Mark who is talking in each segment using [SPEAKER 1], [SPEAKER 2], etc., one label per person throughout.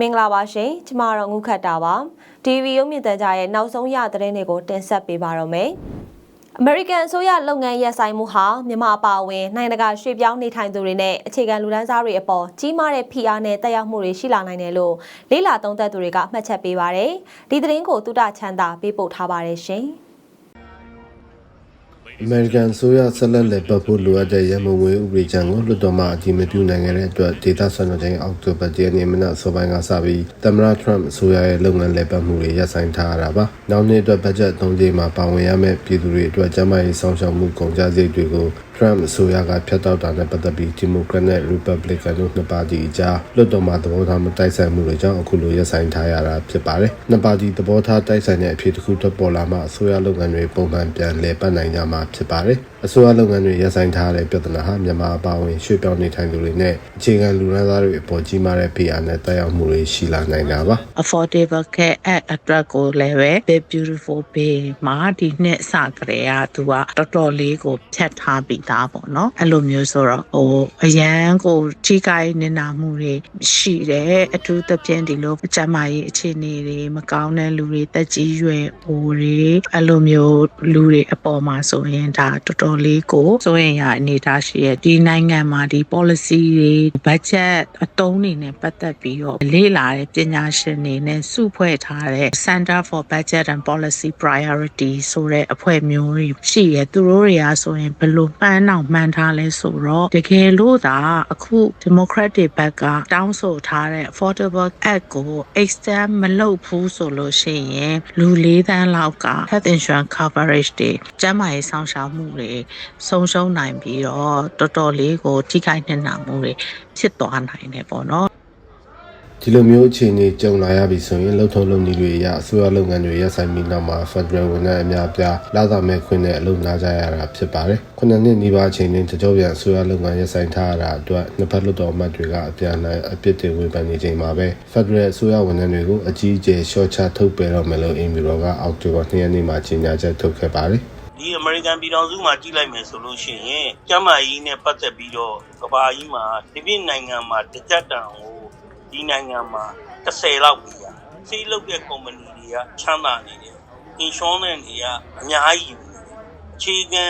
[SPEAKER 1] မင်္ဂလာပါရှင်ကျမတော့ငုခတ်တာပါ TV ရုပ်မြင်သံကြားရဲ့နောက်ဆုံးရသတင်းတွေကိုတင်ဆက်ပေးပါတော့မယ်အမေရိကန်အစိုးရလုပ်ငန်းရပ်ဆိုင်မှုဟာမြန်မာအပါအဝင်နိုင်ငံတကာရွှေ့ပြောင်းနေထိုင်သူတွေနဲ့အခြေခံလူဒန်းစားတွေအပေါ်ကြီးမားတဲ့ဖိအားနဲ့တက်ရောက်မှုတွေရှိလာနိုင်တယ်လို့လေးလာသုံးသပ်သူတွေကမှတ်ချက်ပေးပါတယ်ဒီသတင်းကိုတုဒချမ်းသာပေးပို့ထားပါတယ်ရှင်
[SPEAKER 2] အမေရိကန်ဆိုရဆက်လက်လည်ပတ်ဖို့လိုအပ်တဲ့ရမဝေးဥပဒေချံကိုလွှတ်တော်မှအတည်မပြုနိုင်ခဲ့တဲ့အတွက်ဒေတာစံတော်ချိန်အောက်တိုဘာ10ရက်နေ့မနက်စောပိုင်းကစပြီးသမ္မတထရမ့်အစိုးရရဲ့လုပ်ငန်းလည်ပတ်မှုတွေရပ်ဆိုင်းထားရတာပါ။နောက်နှစ်အတွက်ဘတ်ဂျက်သုံးကြေးမှာပါဝင်ရမယ့်ပြည်သူတွေအတွက်ကျန်းမာရေးစောင့်ရှောက်မှုကုန်ကျစရိတ်တွေကို Trump အစိုးရကဖျက်တောက်တာနဲ့ပတ်သက်ပြီး Democrat နဲ့ Republican တို့နှစ်ပါတီအကြားလွှတ်တော်မှာသဘောထားမတိုက်ဆိုင်မှုတွေကြောင့်အခုလိုရပ်ဆိုင်းထားရတာဖြစ်ပါတယ်။နှစ်ပါတီသဘောထားတိုက်ဆိုင်တဲ့အဖြစ်တစ်ခုထွက်ပေါ်လာမှအစိုးရလုပ်ငန်းတွေပုံမှန်ပြန်လည်ပတ်နိုင်ကြမှာဖြစ်ပါတယ်။အစိုးရလုပ်ငန်းတွေရပ်ဆိုင်းထားတဲ့ပြဿနာဟာမြန်မာအပါအဝင်ရွှေ့ပြောင်းနေထိုင်သူတွေနဲ့အခြေခံလူရန်သားတွေအပေါ်ကြီးမားတဲ့ဖိအားနဲ့တိုက်ရောက်မှုတွေရှိလာနိုင်တာပါ။
[SPEAKER 3] affordable care act အတွက်ကိုလည်းပဲ Big beautiful bill မှာဒီနှစ်စကတည်းကသူကတော်တော်လေးကိုဖြတ်ထားပြီးသားပေါ့နော်အဲ့လိုမျိုးဆိုတော့ဟိုအရန်ကိုထိခိုက်နေနာမှုတွေရှိတယ်အထူးသဖြင့်ဒီလိုအကျန်းမာရေးအခြေအနေတွေမကောင်းတဲ့လူတွေတက်ကြီးရွယ်အိုတွေအဲ့လိုမျိုးလူတွေအပေါ်မှာဆိုရင်ဒါတော်တော်လေးကိုစိုးရင်ရအနေထားရှိရဲ့ဒီနိုင်ငံမှာဒီ policy တွေ budget အတုံးတွေနဲ့ပတ်သက်ပြီးတော့လေ့လာတဲ့ပညာရှင်တွေနဲ့စုဖွဲ့ထားတဲ့ Center for Budget and Policy Priority ဆိုတဲ့အဖွဲ့မျိုးတွေရှိရဲ့သူတို့တွေကဆိုရင်ဘယ်လိုမှန်းအောင်မှန်းထားလဲဆိုတော့တကယ်လို့သာအခု Democratic ဘက်ကတောင်းဆိုထားတဲ့ Affordable Act ကို extend မလုပ်ဘူးဆိုလို့ရှိရင်လူ၄သန်းလောက်က health insurance coverage တွေကျန်းမာရေးဆောင်ရှောက်မှုတွေဆုံးရှုံးနိုင်ပြီးတော့တော်တော်လေးကိုထိခိုက်နေနာမှုတွေဖြစ်သွားနိုင်တယ်ပေါ့နော်
[SPEAKER 2] ဒီလိုမျိုးအခြေအနေကြုံလာရပြီဆိုရင်လှုပ်ထုံလုပ်နည်းတွေအရအစိုးရလုပ်ငန်းတွေရပ်ဆိုင်ပြီးနောက်မှာ Federal ဝန်ထမ်းအများအပြားလာသာမဲ့ခွင့်နဲ့အလုပ်နားကြရတာဖြစ်ပါတယ်။ခုနှစ်နှစ်နီးပါးအချိန်တွင်တကြောပြန်အစိုးရလုပ်ငန်းရပ်ဆိုင်ထားရတာအတွက်နှစ်ဖက်လွှတ်တော်အမတ်တွေကအပြန်အလှန်အပြစ်တင်ဝေဖန်နေချိန်မှာပဲ Federal အစိုးရဝန်ထမ်းတွေကိုအကြီးအကျယ်ရှော့ချထုတ်ပယ်တော့မယ်လို့အင်မီရောကအောက်တိုဘာ2ရက်နေ့မှာကြေညာချက်ထုတ်ခဲ့ပါတယ်။
[SPEAKER 4] ဒီအမေရိကန်ပြည်ထောင်စုမှာကြည့်လိုက်မယ်ဆိုလို့ရှိရင်ကျန်းမာရေးနဲ့ပတ်သက်ပြီးတော့ကမ္ဘာကြီးမှာဒီပြနိုင်ငံမှာတစ်ကြက်တန်ကို ဒီနိုင်ငံမှာ30လောက်ပြီးရစီးလုပ်တဲ့ကုမ္ပဏီတွေကချမ်းသာနေတယ် insurance တွေကအများကြီးယူနေတယ်အခြေခံ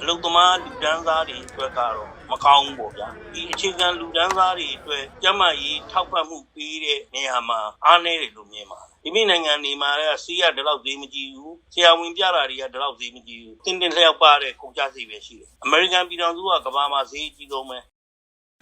[SPEAKER 4] အလုပ်သမားလူဒန်းစားတွေအတွက်ကတော့မကောင်းဘူးပေါ့ဗျာဒီအခြေခံလူဒန်းစားတွေအတွက်ကျန်းမာရေးထောက်ပံ့မှုပေးတဲ့နေရာမှာအားနည်းတယ်လို့မြင်ပါတယ်ဒီမိနိုင်ငံနေမှာလည်းစီးရဒီလောက်သေးမကြည့်ဘူးဆရာဝန်ပြတာတွေကဒီလောက်သေးမကြည့်ဘူးတင်းတင်းလျောက်ပါတဲ့ကုန်ကြစိတ်ပဲရှိတယ်အမေရိကန်ပြည်ထောင်စုကကမ္ဘာမှာဈေးအကြီးဆုံးပဲ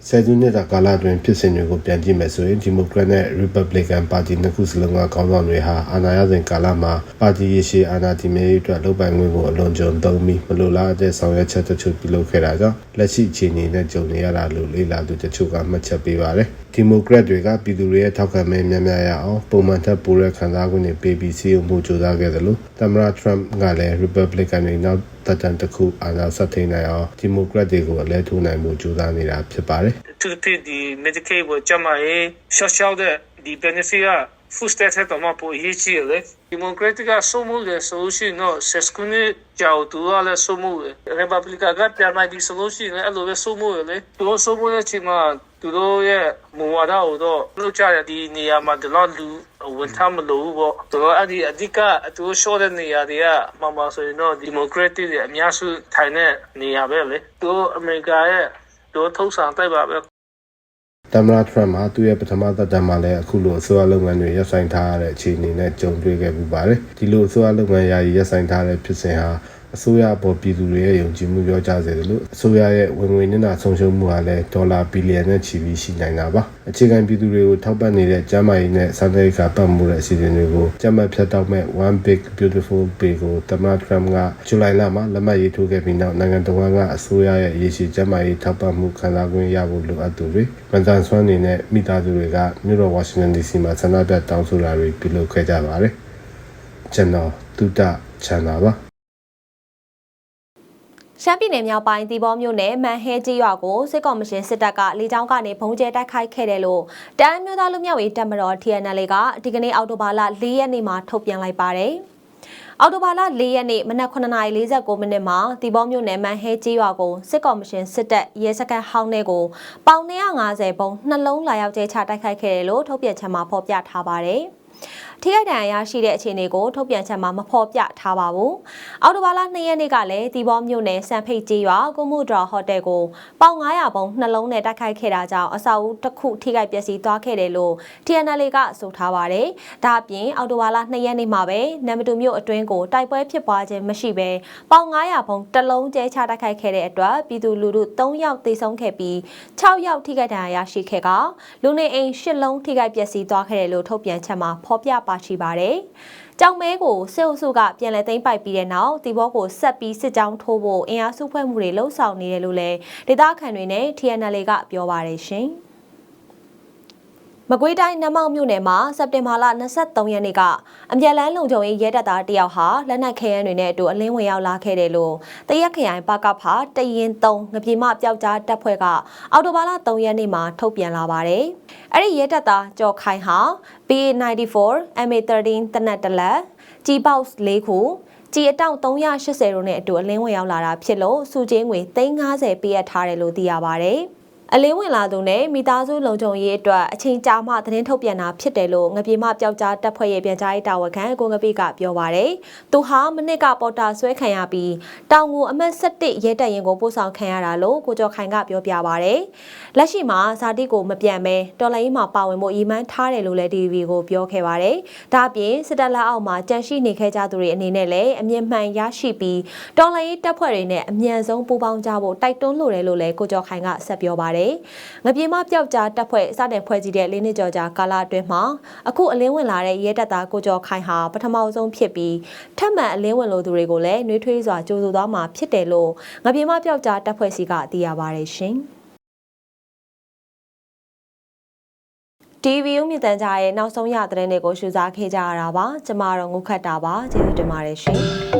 [SPEAKER 2] ဆယ်စုနှစ်တာကာလအတွင်းဖြစ်စဉ်တွေကိုပြန်ကြည့်မယ်ဆိုရင် Democrat နဲ့ Republican ပါတီနှစ်ခုစလုံးကခေါင်းဆောင်တွေဟာအာဏာရစဉ်ကာလမှာပါတီရရှိအာဏာတည်မြဲရေးအတွက်လုပ်ပိုင်ခွင့်ကိုအလွန်ကြုံသုံးပြီးမလိုလားတဲ့ဆောင်ရွက်ချက်တချို့ပြုလုပ်ခဲ့တာကြောင့်လက်ရှိအခြေအနေနဲ့ကြုံနေရတာလို့လေ့လာသူတချို့ကမှတ်ချက်ပေးပါတယ်။ Democrat တွေကပြည်သူတွေရဲ့ထောက်ခံမဲများများရအောင်ပုံမှန်ထက်ပိုတဲ့ခံစား권တွေပေးပြီးစီးရုံမှုကြိုးစားခဲ့တယ်လို့ သမ္မတ Trump ကလည်း Republican တွေနောက်တက်တန်တစ်ခုအာဏာဆက်ထိန်နိုင်အောင် Democrat တွေကိုအလဲထိုးနိုင်မှုကြိုးစားနေတာဖြစ်ပါတယ်။
[SPEAKER 5] သူတို့ဒီ Medicaid ကိုကျမရေးရှော့ရှော့တဲ့ဒီ benefit က full stack တော့မပေါ်ရေးချင်လေ Democratic ကစုမှုလေ solution တော့ sescune ကြောက်သူကလည်းစုမှုလေ Republican ကပြန်လိုက်ဒီ solution လည်းအဲ့လိုပဲစုမှုလေသူတို့စုမှုတဲ့ချိန်မှာသူတို့ရဲ့မူဝါဒကိုတော့လုပ်ကြရဒီနေရာမှာဒီလောက်လူဝန်ထမ်းမလို့ပေါ့သူတို့အဲ့ဒီအဓိကသူတို့ short တဲ့နေရာတွေကမမဆိုရင်တော့ Democratic တွေအများစုထိုင်တဲ့နေရာပဲလေသူတို့အမေရိကရဲ့တို့ထုတ်ဆောင်တိုက်ပါပဲ
[SPEAKER 2] သမ္မတထရမ့်ဟာသူ့ရဲ့ပထမသက်တမ်းမှာလည်းအခုလိုအစိုးရလုပ်ငန်းတွေရပ်ဆိုင်းထားရတဲ့အခြေအနေနဲ့ကြုံတွေ့ခဲ့ပူပါတယ်။ဒီလိုအစိုးရလုပ်ငန်းယာယီရပ်ဆိုင်းထားတဲ့ဖြစ်စဉ်ဟာ အစိုးရအပေါ်ပြည်သူတွေရဲ့ယုံကြည်မှုပြောကြစေတယ်လို့အစိုးရရဲ့ဝင်ငွေနစ်နာဆုံးရှုံးမှုဟာလည်းဒေါ်လာဘီလီယံနဲ့ချီပြီးရှိနိုင်တာပါ။အခြေခံပြည်သူတွေကိုထောက်ပံ့နေတဲ့ကျန်းမာရေးနဲ့စံနစ်ကပတ်မှုတဲ့အစီအစဉ်တွေကိုကျန်းမာဖြတ်တောက်မဲ့ One Big Beautiful Bill ကိုသမ္မတထရမ့်ကဇူလိုင်လမှာလက်မှတ်ရေးထိုးခဲ့ပြီးနောက်နိုင်ငံတော်ကအစိုးရရဲ့ရည်ရှိကျန်းမာရေးထောက်ပံ့မှုခံစား권ရဖို့လိုအပ်သူတွေဝန်ထမ်းစွမ်းနေနဲ့မိသားစုတွေကမြို့တော်ဝါရှင်တန် DC မှာဆန္ဒပြတောင်းဆိုတာတွေပြုလုပ်ခဲ့ကြပါတယ်။ကျွန်တော်တုဒ္ဒချန်တာပါ
[SPEAKER 1] ရှမ်းပြည်နယ်မြောက်ပိုင်းတီဘောမြို့နယ်မန်ဟဲကြီးရွာကိုစစ်ကောင်မရှင်စစ်တပ်ကလေကြောင်းကနေဘုံကျဲတိုက်ခိုက်ခဲ့တယ်လို့တအမ်းမျိုးသားလူမျိုးရေးတပ်မတော် TNL ကဒီကနေ့အောက်တိုဘာလ၄ရက်နေ့မှာထုတ်ပြန်လိုက်ပါတယ်။အော်တိုဘာလ၄ရက်နေ့မနက်9:49မိနစ်မှာတီဘောမြို့နယ်မန်ဟဲကြီးရွာကိုစစ်ကော်မရှင်စစ်တပ်ရဲစခန်းဟောင်းထဲကိုပေါင်250ပုံနှလုံးလာရောက်ကျဲချတိုက်ခိုက်ခဲ့တယ်လို့ထုတ်ပြန်ချက်မှာဖော်ပြထားပါတယ်။ ထိခိုက်ဒဏ်ရာရရှိတဲ့အခြေအနေကိုထုတ်ပြန်ချက်မှာမဖော်ပြထားပါဘူး။အော်တိုဘာလ2ရက်နေ့ကလည်းတီဘောမြို့နယ်စံဖိတ်ကြီးရွာကုမှုဒရာဟိုတယ်ကိုပေါင်900ပုံနှလုံးနဲ့တိုက်ခိုက်ခဲ့တာကြောင့်အဆောက်အဦတစ်ခုထိခိုက်ပျက်စီးသွားခဲ့တယ်လို့ TNL ကဆိုထားပါတယ်။ဒါအပြင်အော်တိုဘာလ2ရက်နေ့မှာပဲနမ်မတူမြို့အတွင်းကိုတိုက်ပွဲဖြစ်ပွားခြင်းမရှိဘဲပေါင်900ပုံတစ်လုံးကျဲချတိုက်ခိုက်ခဲ့တဲ့အတွက်ပြည်သူလူထု3ယောက်သေဆုံးခဲ့ပြီး6ယောက်ထိခိုက်ဒဏ်ရာရရှိခဲ့ကလူနေအိမ်10လုံးထိခိုက်ပျက်စီးသွားခဲ့တယ်လို့ထုတ်ပြန်ချက်မှာဖော်ပြပါရှိပါတယ်။ကြောင်မဲကိုစစ်အုပ်စုကပြန်လည်သိမ်းပိုက်ပြီးတဲ့နောက်တီဘောကိုဆက်ပြီးစစ်ကြောင်းထိုးဖို့အင်အားစုဖွဲ့မှုတွေလှုံ့ဆော်နေတယ်လို့လည်းဒေသခံတွေနဲ့ TNL ကပြောပါတယ်ရှင်။ မကွေးတိုင်းနမောက်မြို့နယ်မှာစက်တင်ဘာလ23ရက်နေ့ကအမြန်လန်းလုံခြုံရေးရဲတပ်သားတယောက်ဟာလက်နက်ခဲယမ်းတွေနဲ့အတူအလင်းဝင်ရောက်လာခဲ့တယ်လို့တရက်ခရိုင်ပကဖာတရင်3ငပြေမပျောက်ကြားတပ်ဖွဲ့ကအော်တိုဘာလ3ရက်နေ့မှာထုတ်ပြန်လာပါတယ်။အဲ့ဒီရဲတပ်သားကျော်ခိုင်ဟာ PA94 MA13 တနက်တလက် G-Box ၄ခုကြီးအတောင့်380တို့နဲ့အတူအလင်းဝင်ရောက်လာတာဖြစ်လို့စုချင်းငွေ350ပေးရထားတယ်လို့သိရပါဗျ။ အလင်းဝင်လာသူနဲ့မိသားစုလုံခြုံရေးအတွက်အချိန်ကြာမှသတင်းထုတ်ပြန်တာဖြစ်တယ်လို့ငပြေမပျောက်ကြားတပ်ဖွဲ့ရဲ့ပြန်ကြားရေးတာဝန်ခံကိုငပိကပြောပါရယ်။သူဟာမနစ်ကပေါ်တာဆွဲခံရပြီးတောင်ငူအမတ်7ရဲတပ်ရင်ကိုပို့ဆောင်ခံရတာလို့ကိုကျော်ခိုင်ကပြောပြပါရယ်။လက်ရှိမှာဇာတိကိုမပြန်မဲတော်လိုင်းမှာပါဝင်ဖို့အီမန်းထားတယ်လို့လည်း DVB ကိုပြောခဲ့ပါရယ်။ဒါ့အပြင်စစ်တပ်လက်အောက်မှာကြန့်ရှိနေခဲ့ကြသူတွေအနေနဲ့လည်းအမြင့်မှန်ရရှိပြီးတော်လိုင်းတပ်ဖွဲ့တွေနဲ့အမြန်ဆုံးပူးပေါင်းကြဖို့တိုက်တွန်းလိုတယ်လို့လည်းကိုကျော်ခိုင်ကဆက်ပြောပါရယ်။ငပြေမပျောက်ကြားတပ်ဖွဲ့စတင်ဖွဲ့စည်းတဲ့လေးနှစ်ကျော်ကြာကာလအတွင်းမှာအခုအလင်းဝင်လာတဲ့ရဲတပ်သားကိုကျော်ခိုင်ဟာပထမဆုံးဖြစ်ပြီးထပ်မံအလင်းဝင်လိုသူတွေကိုလည်းနှွေးထွေးစွာကြိုးဆိုသွားမှာဖြစ်တယ်လို့ငပြေမပျောက်ကြားတပ်ဖွဲ့စီကသိရပါတယ်ရှင်။ TV ဥမြင့်တန်ကြားရဲ့နောက်ဆုံးရသတင်းတွေကိုရှုစားခဲ့ကြရတာပါကျမတော့ငုခတ်တာပါကျေးဇူးတင်ပါတယ်ရှင်